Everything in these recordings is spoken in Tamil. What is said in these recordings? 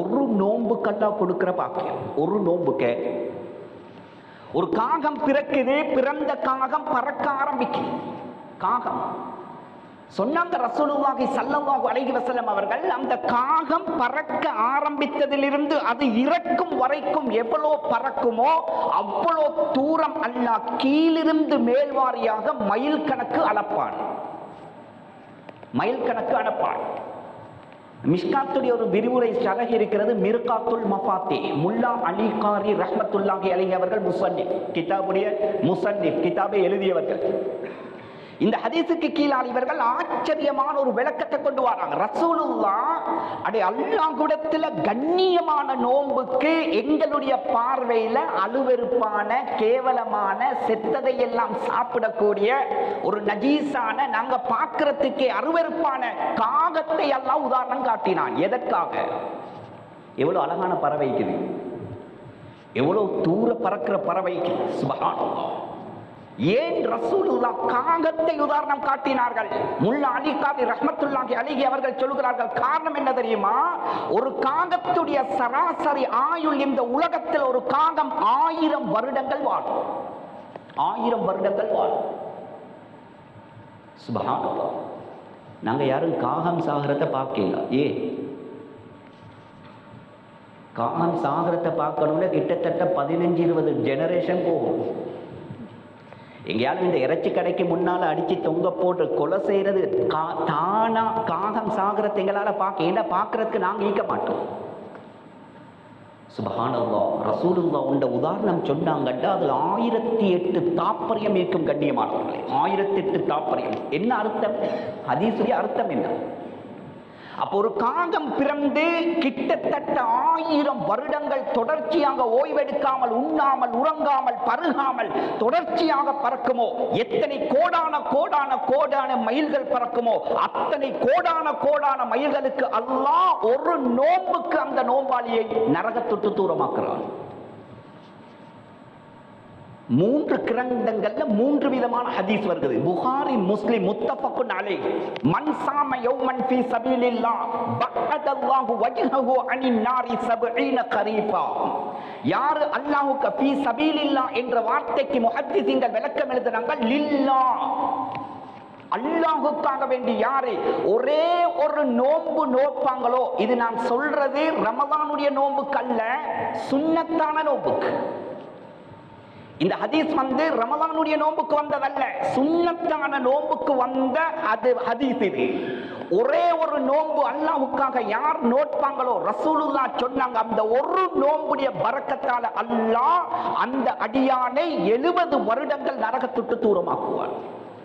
ஒரு நோன்புக்கெல்லாம் கொடுக்கிற பாக்கியம். ஒரு நோன்புக்கு ஒரு காகம் பிறக்குது பிறந்த காகம் பறக்க ஆரம்பிக்கும் காகம். சொன்னாங்க ரசூலுல்லாஹி சல்லவாகு அழகி வசலம் அவர்கள் அந்த காகம் பறக்க ஆரம்பித்ததிலிருந்து அது இறக்கும் வரைக்கும் எவ்வளோ பறக்குமோ அவ்வளோ தூரம் அல்லாஹ் கீழிருந்து மேல்வாரியாக மயில் கணக்கு அளப்பான். மயில் கணக்கு அளப்பான். மிஷ்காத்துடைய ஒரு விரிவுரை சரகு இருக்கிறது மிர்காத்துல் மஃபாத்தி. முல்லா அலி காரி ரஹ்மத்துல்லாஹி அலைஹி அவர்கள் முசன்னிப் கிதாபுடைய முசன்னிப் கிதாபை எழுதியவர்கள். இந்த ஹதீஸுக்கு கீழால் இவர்கள் ஆச்சரியமான ஒரு விளக்கத்தை கொண்டு வராங்க. ரசூலுல்லா அடே அல்லாங்குடத்தில் கண்ணியமான நோன்புக்கு எங்களுடைய பார்வையில் அலுவெருப்பான கேவலமான செத்ததை எல்லாம் சாப்பிடக்கூடிய ஒரு நஜீஸான நாங்கள் பார்க்கறதுக்கே அருவெருப்பான காகத்தை எல்லாம் உதாரணம் காட்டினான். எதற்காக? எவ்வளோ அழகான பறவைக்குது எவ்வளோ தூர பறக்கிற பறவைக்கு சுபஹானல்லாஹ் ஏன் ரசூலுல்லா காகத்தை உதாரணம் காட்டினார்கள்? முல்லா அலி காதி அலிகி அவர்கள் சொல்கிறார்கள் காரணம் என்ன தெரியுமா? ஒரு காகத்துடைய சராசரி ஆயுள் இந்த உலகத்தில் ஒரு காகம் ஆயிரம் வருடங்கள் வாழும். ஆயிரம் வருடங்கள் வாழும். சுபஹானல்லாஹ். நாங்கள் யாரும் காகம் சாகரத்தை பார்க்கல. ஏ? காகம் சாகரத்தை பார்க்கணும்னா கிட்டத்தட்ட பதினஞ்சு இருபது ஜெனரேஷன் போகும். எங்கேயாலும் இந்த இறைச்சி கடைக்கு முன்னால் அடித்து தொங்க போட்டு கொலை செய்யறது கா தானா காகம் சாகரத்தை எங்களால் பார்க்க ஏன்னா பார்க்கறதுக்கு நாங்கள் ஈக்க மாட்டோம். சுபஹானல்லா ரசூலுல்லா உண்ட உதாரணம் சொன்னாங்கண்டா அதில் ஆயிரத்தி எட்டு தாப்பரியம் இருக்கும் கண்ணியமானவர்களே. ஆயிரத்தி எட்டு தாப்பரியம் என்ன அர்த்தம்? ஹதீசுடைய அர்த்தம் என்ன? அப்போ ஒரு காகம் பிறந்து கிட்டத்தட்ட ஆயிரம் வருடங்கள் தொடர்ச்சியாக ஓய்வெடுக்காமல் உண்ணாமல் உறங்காமல் பருகாமல் தொடர்ச்சியாக பறக்குமோ? எத்தனை கோடான கோடான கோடான மயில்கள் பறக்குமோ? அத்தனை கோடான கோடான மயில்களுக்கு அல்லாஹ் ஒரு நோம்புக்கு அந்த நோம்பாளியை நரகத்தொட்டு தூரமாக்குறான். மூன்று கிரந்தங்கள்ல மூன்று விதமான ஹதீஸ் வருகிறது. புகாரி முஸ்லிம் முத்தஃபக்குன் அலை மன்சாம யௌமன் ஃபி சபீலில்லா பஅதல்லாஹு வஜ்ஹஹு அனின் நாரி 70 கரீஃபா. யார் அல்லாஹ்வுக்கு ஃபீ சபீலில்லா என்ற வார்த்தைக்கு முஹத்திஸீன்கள் விளக்கம் எழுதுறாங்க லில்லா. அல்லாஹுக்காக வேண்டி யாரு ஒரே ஒரு நோன்பு நோப்பாங்களோ இது நான் சொல்றது ரமதானுடைய நோன்புக்கு அல்ல சுன்னத்தான நோன்புக்கு இந்த ஹதீஸ் வந்து ரமலானுடைய நோம்புக்கு வந்ததல்ல. சுண்ணத்தான நோம்புக்கு வந்த அது ஹதீஸ் இது. ஒரே ஒரு நோன்பு அல்லாவுக்காக யார் நோட்பாங்களோ ரசூலுல்லா சொன்னாங்க அந்த ஒரு நோம்புடைய பறக்கத்தால அல்லாஹ் அந்த அடியானை எழுபது வருடங்கள் நரகத்துட்டு தூரமாக்குவார்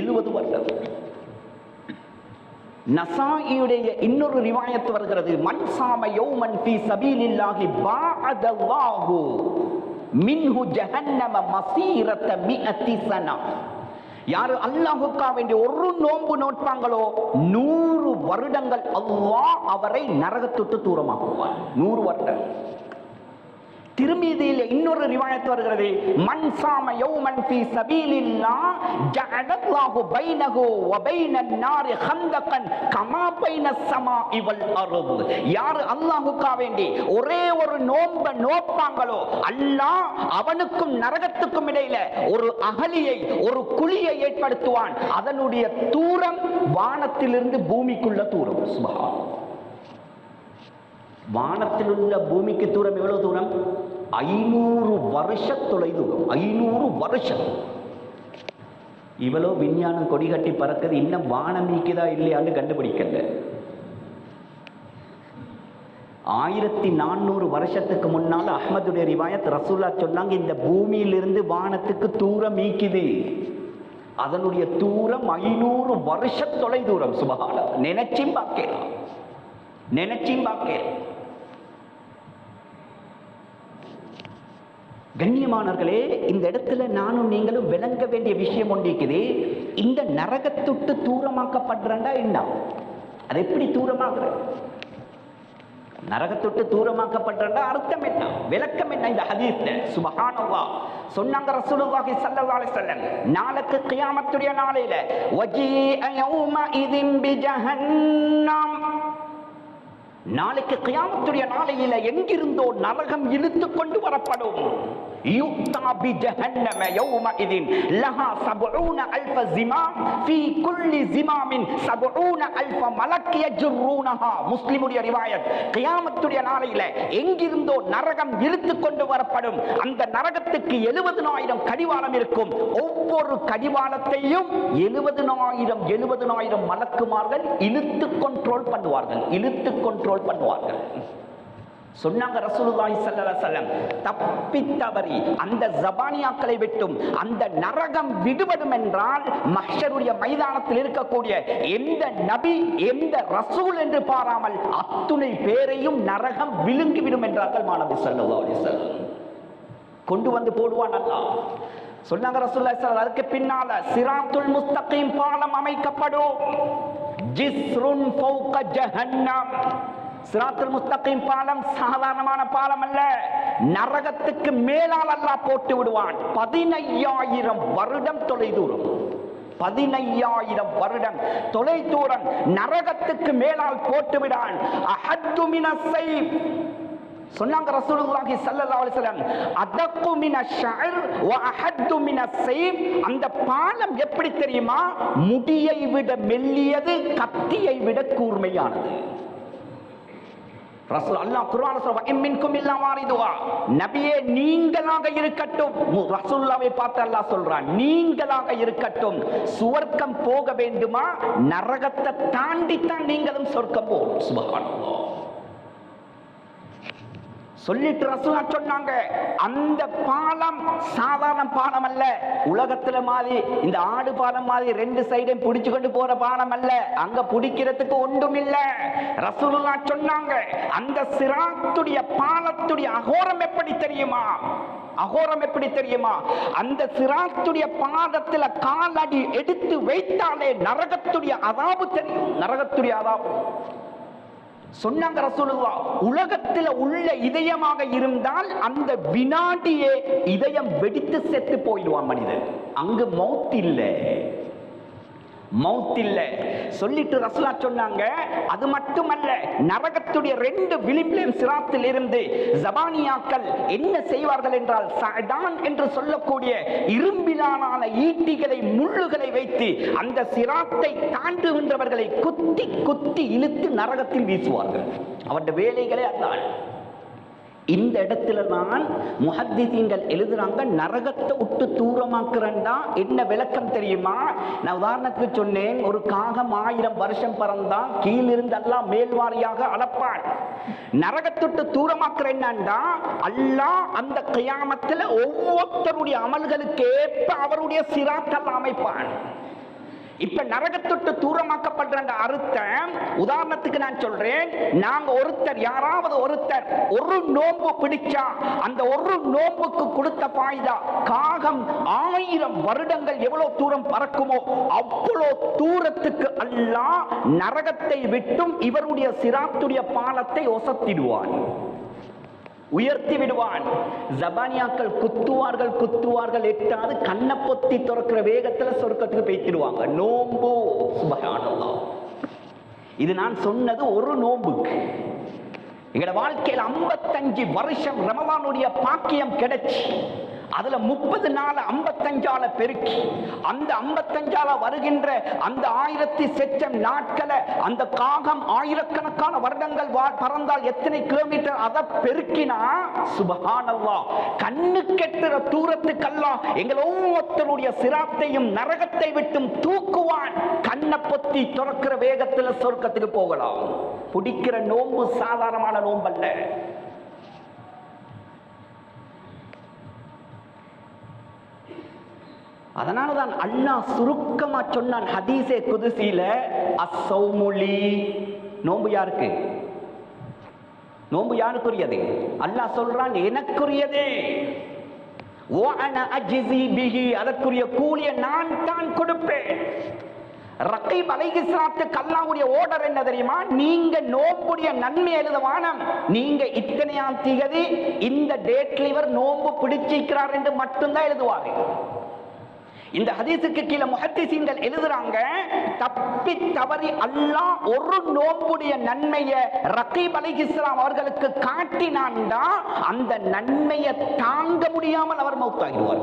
எழுபது வருடம். நசாயியுடைய இன்னொரு ரிவாயத்து வருகிறது மண் சாம யௌமன் பி சபீலில்லாஹி பாஅதல்லாஹு. மின்ஹு ஜஹன்னம மசீரத்த மிஅத்தி சனா. யாரு அல்லாஹுக்கா வேண்டி ஒரு நோன்பு நோட்பாங்களோ நூறு வருடங்கள் அல்லாஹ் அவரை நரகத்துட்டு தூரமாக்குவார் நூறு வருடங்கள் திருமீதியில் இன்னொரு ரிவாயத்து வருகிறது. மன்சாம யௌமன் ஃபீ சபீலில்லா ஜஅலல்லாஹு பைனஹு வ பைனன் நாரி ஹந்தகன் கமா பைன ஸமாஇ வல் அர்து. யார் அல்லாஹ்வுக்கா வேண்டி ஒரே ஒரு நோன்ப நோப்பாங்களோ அல்லாஹ் அவனுக்கும் நரகத்துக்கும் இடையில ஒரு அகலியை ஒரு குழியை ஏற்படுத்துவான். அதனுடைய தூரம் வானத்திலிருந்து பூமிக்குள்ள தூரம். சுபஹான் வானத்தில் உள்ள பூமிக்கு தூரம் எவ்வளவு தூரம்? ஐநூறு வருஷ தொலைதூரம். ஐநூறு வருஷம். இவ்வளோ விஞ்ஞானம் கொடி கட்டி பறக்குது. இன்னும் வானம் நீக்குதா இல்லையான்னு கண்டுபிடிக்கல. ஆயிரத்தி நானூறு வருஷத்துக்கு முன்னால் அஹ்மதுடைய ரிவாயத் ரசூல்லா சொன்னாங்க இந்த பூமியிலிருந்து வானத்துக்கு தூரம் நீக்குது. அதனுடைய தூரம் ஐநூறு வருஷ தொலை தூரம் சுபகாலம் நினைச்சும் பார்க்கலாம். நினைச்சும் பார்க்கலாம். கண்ணியமானவர்களே இந்த இடத்துல நானும் நீங்களும் விளங்க வேண்டிய விஷயம் ஒன்று இருக்குது. இந்த நரகத்துட்டு தூரமாக்கப்படுறண்டா என்ன? அது எப்படி தூரமாகுற நரகத்துட்டு தூரமாக்கப்படுறா அர்த்தம் என்ன? விளக்கம் என்ன இந்த ஹதீஸ்ல? சுபஹானல்லாஹ். சொன்னாங்க ரசூலுல்லாஹி ஸல்லல்லாஹு அலைஹி வஸல்லம் நாளைக்கு கியாமத்துடைய நாளையில வஜீஅ யௌம இதின் பிஜஹன்னம். நாளைக்கு கியாமத்துடைய நாளையில எங்கிருந்தோ நரகம் இழுத்து கொண்டு வரப்படும். யுக்தா பி ஜஹன்னம யௌமஇதின் லஹா சபஊன அல்ஃப ஜிமாம் ஃபீ குல்லி ஜிமாமின் சபஊன அல்ஃப மலக் யஜ்ரூனஹா முஸ்லிமுடைய ரிவாயத் கியாமத்துடைய நாளையில எங்கிருந்தோ நரகம் இழுத்து கொண்டு வரப்படும் அந்த நரகத்துக்கு எழுபதுனாயிரம் கடிவாளம் இருக்கும் ஒவ்வொரு கடிவாளத்தையும் எழுபதுனாயிரம் எழுபதுனாயிரம் மலக்குமார்கள் இழுத்து கண்ட்ரோல் பண்ணுவார்கள் இழுத்து கண்ட்ரோல் பண்ணுவார்கள் சொன்னாங்க ரசூலுல்லாஹி ஸல்லல்லாஹு அலைஹி வஸல்லம் தப்பி தவறி அந்த ஜபானியாக்களை விட்டும் அந்த நரகம் விடுபடும் என்றால் மஹ்ஷருடைய மைதானத்தில் இருக்கக்கூடிய எந்த நபி எந்த ரசூல் என்று பாராமல் அத்துணை பேரையும் நரகம் விழுங்கி விடும் என்றார்கள் மாணவி ஸல்லல்லாஹு அலைஹி கொண்டு வந்து போடுவான் அல்லாஹ் சொன்னாங்க ரசூலுல்லாஹி ஸல்லல்லாஹு அதுக்கு பின்னால சிராத்துல் முஸ்தகீம் பாலம் அமைக்கப்படும். ஜிஸ்ருன் ஃபௌக ஜஹன்னம். சிராத்துல் முஸ்தகீம் பாலம் சாதாரணமான பாலம் அல்ல. நரகத்துக்கு மேலால் அல்லா போட்டு விடுவான். பதினையாயிரம் வருடம் தொலைதூரம். பதினையாயிரம் வருடம் தொலைதூரம் நரகத்துக்கு மேலால் போட்டு விடான். சொன்னாங்க ரசூலுல்லாஹி ஸல்லல்லாஹு அலைஹி வஸல்லம் அதக்கு மின ஷஅர் வ அஹத்து மின அந்த பாலம் எப்படி தெரியுமா? முடியை விட மெல்லியது கத்தியை விட கூர்மையானது. ரசூல் அல்லாஹ் குர்ஆன்ல சொல்வா இம்மின்கும் இல்லா வாரிதுவா நபியே நீங்களாக இருக்கட்டும். மு- பார்த்து அல்லாஹ் சொல்றான் நீங்களாக இருக்கட்டும். சுவர்க்கம் போக வேண்டுமா? நரகத்தை தாண்டித்தான் நீங்களும் சொர்க்கம் போகும் சுபஹானல்லாஹ். சொல்லிட்டு ரசூலா சொன்னாங்க. அந்த பாலம் சாதாரண பாலம் அல்ல. உலகத்துல மாதிரி இந்த ஆடு பாலம் மாதிரி ரெண்டு சைடையும் பிடிச்சு கொண்டு போற பாலம் அல்ல. அங்க பிடிக்கிறதுக்கு ஒன்றும் இல்ல. ரசூலுல்லா சொன்னாங்க அந்த சிராத்துடைய பாலத்துடைய அகோரம் எப்படி தெரியுமா? அகோரம் எப்படி தெரியுமா? அந்த சிராத்துடைய பாதத்துல காலடி எடுத்து வைத்தாலே நரகத்துடைய அதாபு தெரியும். நரகத்துடைய அதாபு. சொன்னாங்க ரசூலுவா உலகத்துல உள்ள இதயமாக இருந்தால் அந்த வினாடியே இதயம் வெடித்து செத்து போயிடுவான் மனிதன். அங்கு மௌத் இல்லை. மவுத் இல்ல சொல்லிட்டு ரசுலா சொன்னாங்க அது மட்டுமல்ல நரகத்துடைய ரெண்டு விளிம்பிலும் சிராத்தில் இருந்து ஜபானியாக்கள் என்ன செய்வார்கள் என்றால் சடான் என்று சொல்லக்கூடிய இரும்பிலான ஈட்டிகளை முள்ளுகளை வைத்து அந்த சிராத்தை தாண்டுகின்றவர்களை குத்தி குத்தி இழுத்து நரகத்தில் வீசுவார்கள். அவருடைய வேலைகளே அதான். இந்த இடத்துல தான் முஹத்திசீன்கள் எழுதுறாங்க நரகத்தை விட்டு தூரமாக்குறண்டா என்ன விளக்கம் தெரியுமா? நான் உதாரணத்துக்கு சொன்னேன் ஒரு காகம் ஆயிரம் வருஷம் பறந்தா கீழிருந்து எல்லாம் மேல்வாரியாக அளப்பான் நரகத்துட்டு தூரமாக்குறேன்னா அல்லாஹ் அந்த கியாமத்தில் ஒவ்வொருத்தருடைய அமல்களுக்கு ஏற்ப அவருடைய சிராத்தல் அமைப்பான். இப்ப நரகத்தொட்டு தூரமாக்கப்படுற அந்த அறுத்த உதாரணத்துக்கு நான் சொல்றேன் நாங்க ஒருத்தர் யாராவது ஒருத்தர் ஒரு நோம்பு பிடிச்சா அந்த ஒரு நோம்புக்கு கொடுத்த பாய்தா காகம் ஆயிரம் வருடங்கள் எவ்வளவு தூரம் பறக்குமோ அவ்வளோ தூரத்துக்கு அல்லா நரகத்தை விட்டும் இவருடைய சிராத்துடைய பாலத்தை ஒசத்திடுவான். உயர்த்தி விடுவான். ஜபானியாக்கள் குத்துவார்கள் குத்துவார்கள் எட்டாவது கண்ணை பொத்தி திறக்கிற வேகத்துல சொர்க்கத்துக்கு பேத்திடுவாங்க. நோம்பு. சுபகானந்தம் இது நான் சொன்னது ஒரு நோம்புக்கு. எங்களோட வாழ்க்கையில் 55 வருஷம் ரமலானுடைய பாக்கியம் கிடைச்சு. அதுல முப்பது நாள் ஐம்பத்தஞ்சால பெருக்கி அந்த ஐம்பத்தஞ்சால வருகின்ற அந்த ஆயிரத்தி செச்சம் நாட்களை அந்த காகம் ஆயிரக்கணக்கான வருடங்கள் வா- பறந்தால் எத்தனை கிலோமீட்டர் அதை பெருக்கினா சுபகானல்லா கண்ணு கெட்டுற தூரத்துக்கெல்லாம் எங்கள் ஒவ்வொருத்தருடைய சிராத்தையும் நரகத்தை விட்டும் தூக்குவான். கண்ணை பொத்தி துறக்கிற வேகத்தில் சொர்க்கத்துக்கு போகலாம். பிடிக்கிற நோன்பு சாதாரணமான நோன்பல்ல அதனால தான் அல்லாஹ் சுருக்கமாக சொன்னான் ஹதீசே குதிசியில் அசௌமொழி நோம்பு யாருக்கு? நோன்பு யாருக்குரியது? அல்லாஹ் சொல்றான் எனக்குரியதே. அதற்குரிய கூலிய நான் தான் கொடுப்பேன். ரக்கைப் அலைகிஸ்லாத்துக்கு அல்லாவுடைய ஓர்டர் என்ன தெரியுமா? நீங்க நோம்புடைய நன்மை எழுதவானம் நீங்க இத்தனையாம் திகதி இந்த டேட்ல இவர் நோம்பு பிடிச்சிக்கிறார் என்று மட்டும்தான் எழுதுவாரு. இந்த ஹதீஸுக்கு கீழே முஹத்திசீன்கள் எழுதுறாங்க தப்பி தவறி அல்லாஹ் ஒரு நோம்புடைய நன்மையை ரகீப் அலைஹிஸ்ஸலாம் அவர்களுக்கு காட்டினான்டா அந்த நன்மையை தாங்க முடியாமல் அவர் மௌத்தாகிடுவார்.